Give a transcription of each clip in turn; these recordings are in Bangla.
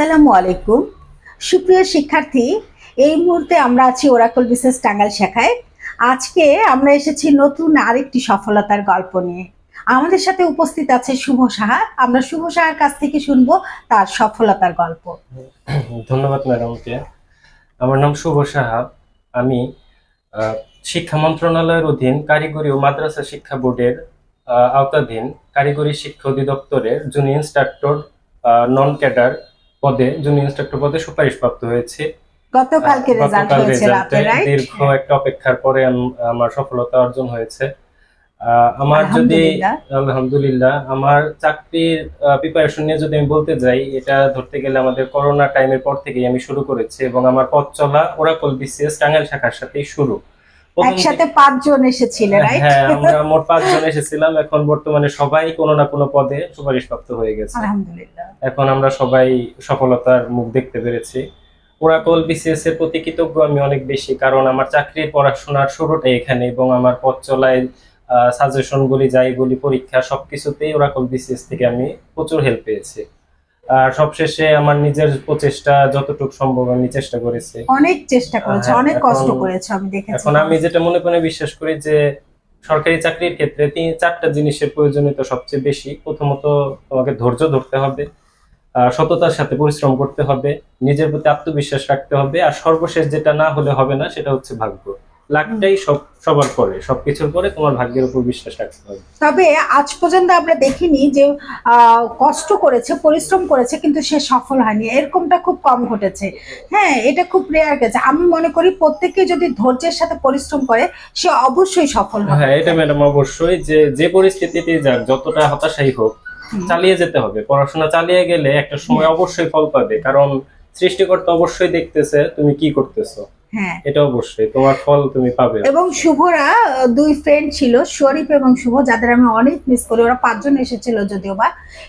আসসালামু আলাইকুম। সুপ্রিয় শিক্ষার্থী, এই মুহূর্তে আমরা আছি ওরাকল বিশেষ টাঙ্গাল শাখায়। আজকে আমরা এসেছি নতুন আরেকটি সফলতার গল্প নিয়ে। আমাদের সাথে উপস্থিত আছে শুভ সাহা। আমরা শুভ সাহার কাছ থেকে শুনব তার সফলতার গল্প। ধন্যবাদ ম্যাডামকে। আমার নাম শুভ সাহা। আমি শিক্ষা মন্ত্রণালয়ের অধীন কারিগরি ও মাদ্রাসা শিক্ষা বোর্ডের আওতাধীন কারিগরি শিক্ষা অধিদপ্তরের জুনিয়র ইনস্ট্রাক্টর নন ক্যাডার পদে জুনিয়র ইনস্ট্রাক্টর পদে সুপারিশপ্রাপ্ত হয়েছে। গতকালকে রেজাল্ট হয়েছে রাতে রাইট দীর্ঘ একটা অপেক্ষার পরে আমার সফলতা অর্জন হয়েছে। আহ, আমার যদি আলহামদুলিল্লাহ। আমার চাকরির প্রিপারেশন নিয়ে যদি আমি বলতে যাই এটা ধরতে গেলে আমাদের করোনা টাইমের পর থেকেই আমি শুরু করেছি এবং আমার পথ চলা ওরাকল বিসিএস টাঙ্গাইল শাখার সাথেই শুরু। একসাথে পাঁচজন এসেছিলেন রাইট হ্যাঁ আমরা মোট পাঁচজন এসেছিলাম। এখন বর্তমানে সবাই কোনো না কোনো পদে সুপারিশপ্রাপ্ত হয়ে গেছে। আলহামদুলিল্লাহ। এখন আমরা সবাই সফলতার মুখ দেখতে পেরেছি। ওরাকল বিসিএস এর প্রতি কৃতজ্ঞ আমি অনেক বেশি কারণ আমার চাকরির পড়াশোনার শুরুটাই এখানে এবং আমার পথ চলায় সাজেশন গুলি যাই বলি পরীক্ষা সবকিছুতেই ওরাকল বিসিএস থেকে আমি প্রচুর হেল্প পেয়েছি। আর সবশেষে আমার নিজের প্রচেষ্টা যতটুকু সম্ভব আমি চেষ্টা করেছি। অনেক চেষ্টা করেছে হ্যাঁ, অনেক কষ্ট করেছে আমি দেখেছি। এখন আমি যেটা মনে করে বিশ্বাস করি যে সরকারি চাকরির ক্ষেত্রে তিন চারটা জিনিসের প্রয়োজনীয়তা সবচেয়ে বেশি। প্রথমত তোমাকে ধৈর্য ধরতে হবে আহ, সততার সাথে পরিশ্রম করতে হবে নিজের প্রতি আত্মবিশ্বাস রাখতে হবে আর সর্বশেষ যেটা না হলে হবে না সেটা হচ্ছে ভাগ্য। লাখটাই সব সবার পরে সবকিছুর পরে তোমার ভাগ্যের উপর বিশ্বাস রাখতে হবে। তবে আজ পর্যন্ত আমরা দেখিনি যে কষ্ট করেছে পরিশ্রম করেছে কিন্তু সে সফল হয়নি। এরকমটা খুব কম ঘটেছে। হ্যাঁ এটা খুব রেয়ার গেছে আমি মনে করি প্রত্যেকে যদি ধৈর্যের সাথে পরিশ্রম করে সে অবশ্যই সফল হবে। হ্যাঁ এটা ম্যাডাম অবশ্যই যে যে পরিস্থিতিতে যাক যতটা হতাশাই হোক চালিয়ে যেতে হবে। পড়াশোনা চালিয়ে গেলে একটা সময় অবশ্যই ফল পাবে। কারণ সৃষ্টিকর্তা অবশ্যই দেখতেছে তুমি কি করতেছো। এটা অবশ্যই তোমার ফল তুমি পাবে। এবং শুভরা দুই ফ্রেন্ড ছিল শরীফ এবং শুভ যাদের আমি অনেক মিস করি। ওরা পাঁচজন এসেছিল যদিও বা।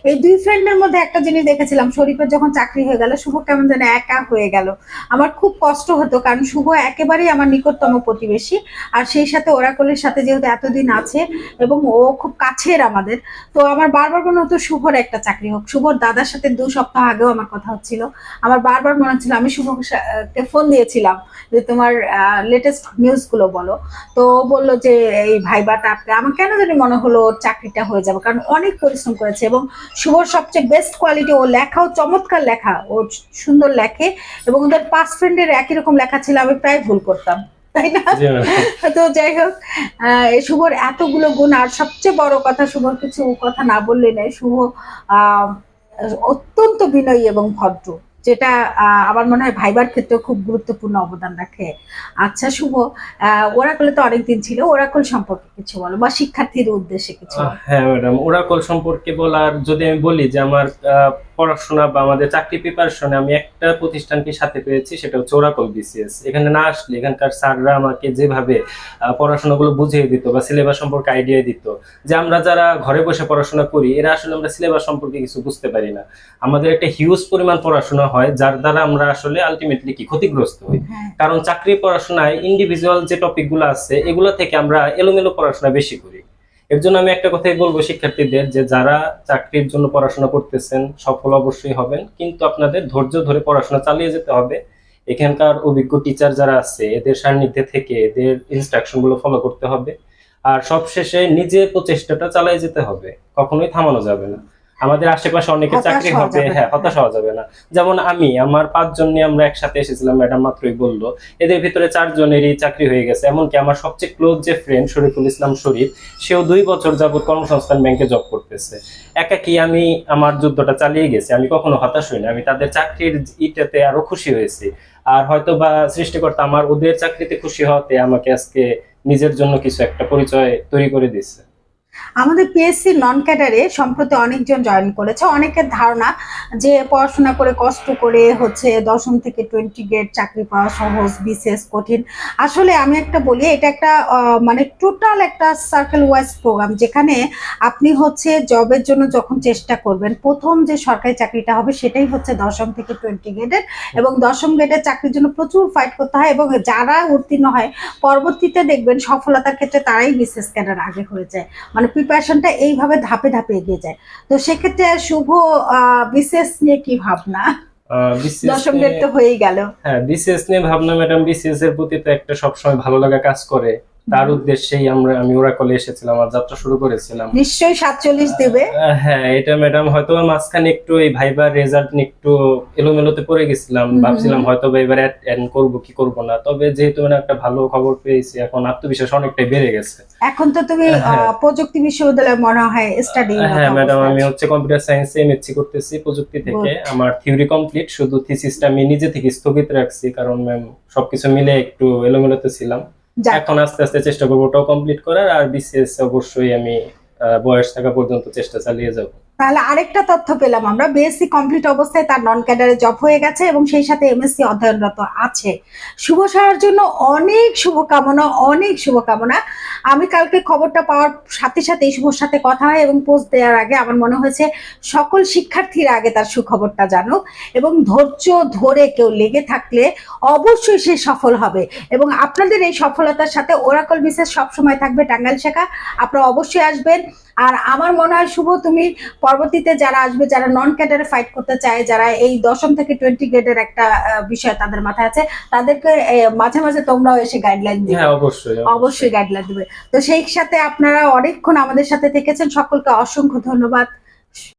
এই দুই ফ্রেন্ডের মধ্যে একটা জিনিস দেখেছিলাম শরীফের যখন চাকরি হয়ে গেল শুভ কেমন যেন একা হয়ে গেল। আমার খুব কষ্ট হতো কারণ শুভ একেবারেই আমার নিকটতম প্রতিবেশী। আর সেই সাথে ওরাকলের সাথে যেহেতু এতদিন আছে এবং ও খুব কাছের আমাদের তো আমার বারবার মনে হতো শুভর একটা চাকরি হোক। শুভর দাদার সাথে দু সপ্তাহ আগেও আমার কথা হচ্ছিল। আমার বারবার মনে হচ্ছিল আমি শুভকে ফোন দিয়েছিলাম যে তোমার লেটেস্ট নিউজগুলো বলো। তো বলল যে এই ভাইবাটা আপনি আমার কেন জানি মনে হলো ওর চাকরিটা হয়ে যাবে? কারণ অনেক পরিশ্রম করেছে এবং শুভর সবচেয়ে বেস্ট কোয়ালিটি ও লেখাও চমৎকার লেখা ও সুন্দর লেখে এবং ওদের পাঁচ ফ্রেন্ডের একই রকম লেখা ছিল আমি প্রায় ভুল করতাম তাই না? তো যাই হোক আহ, এই শুভর এতগুলো গুণ আর সবচেয়ে বড় কথা শুভর কিছু কথা না বললে নেই শুভ আহ, অত্যন্ত বিনয়ী এবং ভদ্র। যেটা আহ, আমার মনে হয় ভাইবার ক্ষেত্রে খুব গুরুত্বপূর্ণ অবদান রাখে আচ্ছা শুভ আহ, ওরাকলে তো অনেকদিন ছিল ওরাকল সম্পর্কে কিছু বলো বা শিক্ষার্থীর উদ্দেশ্যে কিছু। হ্যাঁ ম্যাডাম ওরাকল সম্পর্কে বলার যদি আমি বলি যে আমার আহ, পড়াশোনা বা আমাদের চাকরি প্রিপারেশনে আমি একটা প্রতিষ্ঠানকে সাথে পেয়েছি সেটা হচ্ছে ওরাকল বিসিএস এখানে না আসলে এখানকার স্যাররা আমাকে যেভাবে পড়াশোনাগুলো বুঝিয়ে দিত বা সিলেবাস সম্পর্কে আইডিয়া দিত যে আমরা যারা ঘরে বসে পড়াশোনা করি এরা আসলে আমরা সিলেবাস সম্পর্কে কিছু বুঝতে পারি না। আমাদের একটা হিউজ পরিমাণ পড়াশোনা হয় যার দ্বারা আমরা আসলে আলটিমেটলি কি ক্ষতিগ্রস্ত হই। হ্যাঁ। কারণ চাকরি পড়াশোনায় ইন্ডিভিজুয়াল যে টপিকগুলো আছে এগুলো থেকে আমরা এলোমেলো পড়াশোনা বেশি করি। এর জন্য আমি একটা কথাই বলব শিক্ষার্থীদের যে যারা চাকরির জন্য পড়াশোনা করতেছেন, সফল অবশ্যই হবেন, কিন্তু আপনাদের ধৈর্য ধরে পড়াশোনা চালিয়ে যেতে হবে। এখানকার অভিজ্ঞ টিচার যারা আছে, এদের সান্নিধ্যে থেকে এদের ইনস্ট্রাকশনগুলো ফলো করতে হবে। আর সবশেষে নিজে প্রচেষ্টাটা চালিয়ে যেতে হবে, কখনোই থামানো যাবে না। আমাদের আশেপাশে অনেকে চাকরি হবে হ্যাঁ হতাশ হওয়া যাবে না। যেমন আমি আমার পাঁচজন নিয়ে আমরা একসাথে এসেছিলাম ম্যাডাম মাত্রই বলল এদের ভিতরে চারজনেরই চাকরি হয়ে গেছে। এমনকি আমার সবচেয়ে ক্লোজ যে ফ্রেন্ড শরীফুল ইসলাম শরীফ সেও দুই বছর যাবত কর্মসংস্থান ব্যাংকে জব করতেছে। একাকি আমি আমার যুদ্ধটা চালিয়ে গেছি? আমি কখনো হতাশ হইনি আমি তাদের চাকরির ইটাতে আরও খুশি হয়েছি। আর হয়তো বা সৃষ্টিকর্তা আমার ওদের চাকরিতে খুশি হওয়াতে আমাকে আজকে নিজের জন্য কিছু একটা পরিচয় তৈরি করে দিচ্ছে আমাদের পিএসসি নন ক্যাডারে সম্প্রতি অনেকজন জয়েন করেছে। অনেকের ধারণা যে পড়াশোনা করে কষ্ট করে হচ্ছে দশম থেকে টোয়েন্টি গ্রেড চাকরি পাওয়া সহজ, বিশেষ, কঠিন। আসলে আমি একটা বলি, এটা একটা মানে টোটাল একটা সার্কেল ওয়াইজ প্রোগ্রাম যেখানে আপনি হচ্ছে জবের জন্য যখন চেষ্টা করবেন, প্রথম যে সরকারি চাকরিটা হবে সেটাই হচ্ছে দশম থেকে টোয়েন্টি গ্রেডের এবং দশম গ্রেডের চাকরির জন্য প্রচুর ফাইট করতে হয় এবং যারা উত্তীর্ণ হয়, পরবর্তীতে দেখবেন সফলতার ক্ষেত্রে তারাই বিশেষ ক্যাডার আগে হয়ে যায়। মানে প্রিপারেশনটা এইভাবে ধাপে ধাপে এগিয়ে যায়। তো সেক্ষেত্রে শুভ বিশেষ নিয়ে কি ভাবনা? দশম তো হয়েই গেল। হ্যাঁ বিশেষ নিয়ে ভাবনা ম্যাডাম বিসিএস এর প্রতি তো একটা সবসময় ভালো লাগা কাজ করে। তার উদ্দেশ্যেই আমরা আমি ওরাকলে এসেছিলাম আর যাত্রা শুরু করেছিলাম। নিশ্চয়ই সাতচল্লিশ দেবে। হ্যাঁ এটা ম্যাডাম হয়তো মাঝখানে একটু এই ভাইবার রেজাল্ট নিয়ে একটু এলোমেলোতে পড়ে গেছিলাম। ভাবছিলাম হয়তো এবার অ্যাড করব কি করব না। তবে যেহেতু মানে একটা ভালো খবর পেয়েছি এখন আত্মবিশ্বাস অনেকটাই বেড়ে গেছে। এখন তো তুমি হ্যাঁ। প্রযুক্তি বিশ্ববিদ্যালয়ে মনে হয় স্টাডি হ্যাঁ ম্যাডাম আমি হচ্ছে কম্পিউটার সায়েন্সে এমএসসি করতেছি প্রযুক্তি থেকে। আমার থিওরি কমপ্লিট শুধু থিসিসটা আমি নিজে থেকে স্থগিত রাখছি কারণ ম্যাম সবকিছু মিলে একটু এলোমেলোতে ছিলাম। এখন আস্তে আস্তে চেষ্টা করব ওটাও কমপ্লিট করার, আর বিসিএস অবশ্যই আমি বয়স থাকা পর্যন্ত চেষ্টা চালিয়ে যাব। তাহলে আরেকটা তথ্য পেলাম আমরা। বিএসসি কমপ্লিট অবস্থায় তার নন ক্যাডারে জব হয়ে গেছে এবং সেই সাথে এমএসসি অধ্যয়নরত আছে। শুভ সারার জন্য অনেক শুভকামনা অনেক শুভকামনা। আমি কালকে খবরটা পাওয়ার সাথে সাথে শুভর সাথে কথা হয় এবং পোস্ট দেওয়ার আগে আমার মনে হয়েছে সকল শিক্ষার্থীরা আগে তার সুখবরটা জানুক এবং ধৈর্য ধরে কেউ লেগে থাকলে অবশ্যই সে সফল হবে এবং আপনাদের এই সফলতার সাথে ওরাকল বিশেষ সবসময় থাকবে টাঙ্গাইল শেখা। আপনারা অবশ্যই আসবেন। আর আমার মনে হয় শুভ, তুমি পরবর্তীতে যারা আসবে যারা নন ক্যাডারে ফাইট করতে চায় যারা এই দশম থেকে টোয়েন্টি গ্রেডের একটা বিষয় তাদের মাথায় আছে তাদেরকে মাঝে মাঝে তোমরাও এসে গাইডলাইন দিবে। হ্যাঁ অবশ্যই অবশ্যই। গাইডলাইন দিবে। তো সেই সাথে আপনারা অনেকক্ষণ আমাদের সাথে থেকেছেন। সকলকে অসংখ্য ধন্যবাদ।